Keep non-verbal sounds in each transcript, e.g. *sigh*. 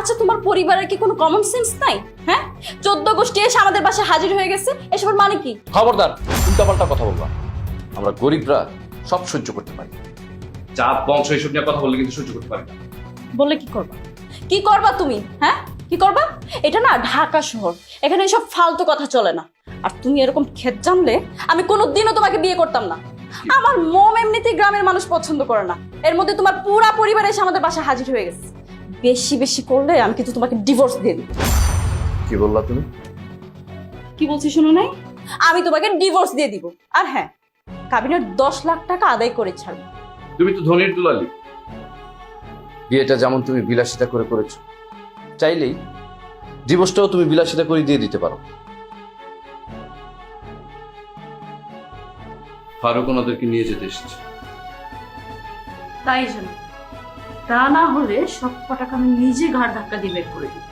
আচ্ছা তোমার পরিবারের কি কোনো কমন সেন্স নাই? হ্যাঁ? চোদ্দ গোষ্ঠী এসে আমাদের বাসায় হাজির হয়ে গেছে এসবের মানে কি? খবরদার উল্টাপাল্টা কথা বলবা। আমরা গরিবরা সব সহ্য করতে পারি জাত বংশ এইসব নিয়ে কথা বললে কিন্তু সহ্য করতে পারি না। বললে কি করবা? কি করবা তুমি? হ্যাঁ? কি করবা? এটা না ঢাকা শহর। এখানে এসব ফালতু কথা চলে না। আর তুমি এরকম ক্ষেত জানলে আমি কোনোদিনও তোমাকে বিয়ে করতাম না। আমার মম এমনিতেই গ্রামের মানুষ পছন্দ করে না। এর মধ্যে তোমার পুরা পরিবার এসে আমাদের বাসায় হাজির হয়ে গেছে। বেশি বেশি করলে আমি কিন্তু তোমাকে ডিভোর্স দিয়ে দিই কি বললা তুমি? কি বলছি শুনো নাই? আমি তোমাকে ডিভোর্স দিয়ে দিব। আর হ্যাঁ কাবিনের দশ লাখ টাকা আদায় করে ছাড়বো তুমি তো ধনির দুলালি। বিয়েটা যেমন তুমি বিলাসিতা করে করেছ চাইলেই ডিভোর্সটাও তুমি বিলাসিতা করে দিয়ে দিতে পারো। ফারুক ওনাদেরকে নিয়ে যেতে এসেছে। তাই জন্য। তা না হলে সব টাকা আমি নিজে ঘাড় ধাক্কা দিয়ে বের করে দিই।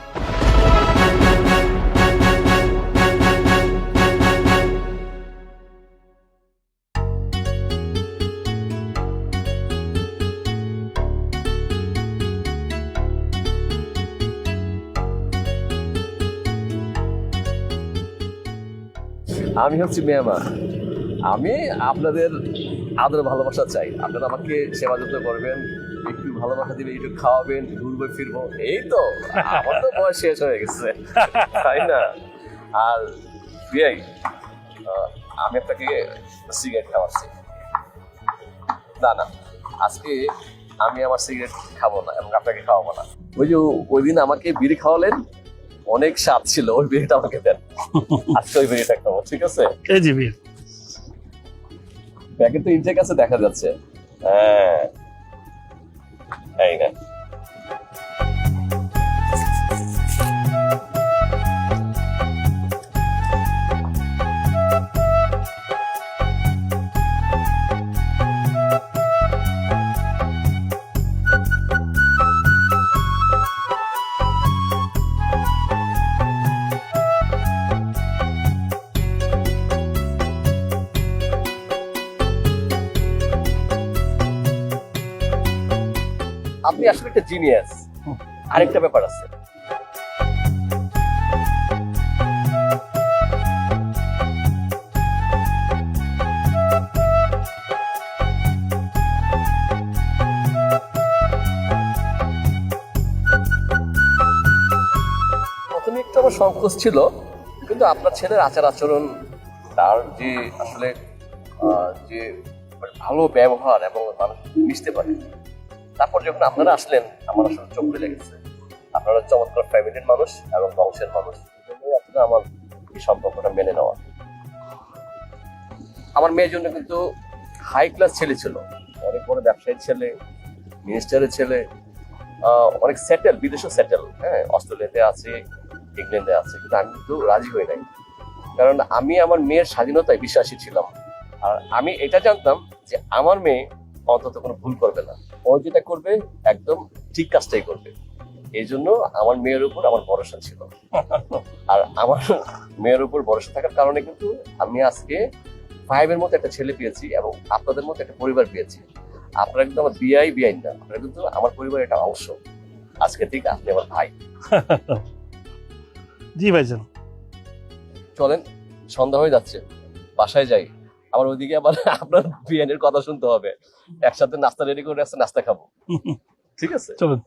আমি হচ্ছি মেহমান আমি আপনাদের আদর ভালোবাসা চাই। আপনারা আমাকে সেবা যত্ন করবেন ভালোবাসা দিবেন একটু খাওয়াবেন ঘুরবো ফিরবো। এই তো আমার তো বয়স শেষ হয়ে গেছে। তাই না? আর বিয়াই আমি আপনাকে সিগারেট খাওয়াচ্ছি। না না আজকে আমি আমার সিগারেট খাব না এবং আপনাকে খাওয়াবো না। ওই যে ওই দিন আমাকে বিড়ি খাওয়ালেন অনেক স্বাদ ছিল ওই বিড়িটা আমাকে দেন। আজকে ওই বিড়িটা খাব ঠিক আছে? এই যে প্যাকেট তো ইনটেক আছে দেখা যাচ্ছে। হ্যাঁ। এই না আপনি আসলে একটা জিনিয়াস আরেকটা ব্যাপার আছে। প্রথমে একটু সংকোচ ছিল, কিন্তু আপনার ছেলের আচার আচরণ, তার যে আসলে যে মানে ভালো ব্যবহার এবং মানুষ মিশতে পারে তারপর যখন আপনারা আসলেন, আমার আসলে চোখ খুলে গেছে আপনারা চমৎকার ফ্যামিলির মানুষ এবং বংশের মানুষ। আসলে আমার এই সম্পর্কটা মেনে নেওয়া। আমার মেয়ের জন্য কিন্তু হাই ক্লাস ছেলে ছিল। অনেক বড় ব্যবসায়ী ছেলে মিনিস্টারের ছেলে অনেক সেটেল বিদেশে সেটেল হ্যাঁ অস্ট্রেলিয়াতে আছে, ইংল্যান্ডে আছে, কিন্তু আমি কিন্তু রাজি হই নাই। কারণ আমি আমার মেয়ের স্বাধীনতায় বিশ্বাসী ছিলাম। আর আমি এটা জানতাম যে আমার মেয়ে অন্তত কোনো ভুল করবে না। ও যেটা করবে একদম ঠিক কাজটাই করবে। এই জন্য আমার মেয়ের উপর আমার ভরসা ছিল। আর আমার মেয়ের উপর ভরসা থাকার কারণে কিন্তু আমি আজকে ফাইভের মতো একটা ছেলে পেয়েছি এবং আপনাদের মতো একটা পরিবার পেয়েছি। আপনারা কিন্তু আমার বিআই বিআই না আপনারা কিন্তু আমার পরিবারের একটা অংশ। আজকে থেকে আপনি আমার ভাই। জি ভাইজান। চলেন সন্ধ্যা হয়ে যাচ্ছে। বাসায় যাই। আবার ওইদিকে আবার *laughs* আপনার বিরিয়ানির কথা শুনতে হবে। একসাথে নাস্তা রেডি করে আসছে নাস্তা খাব। ঠিক আছে? চলুন।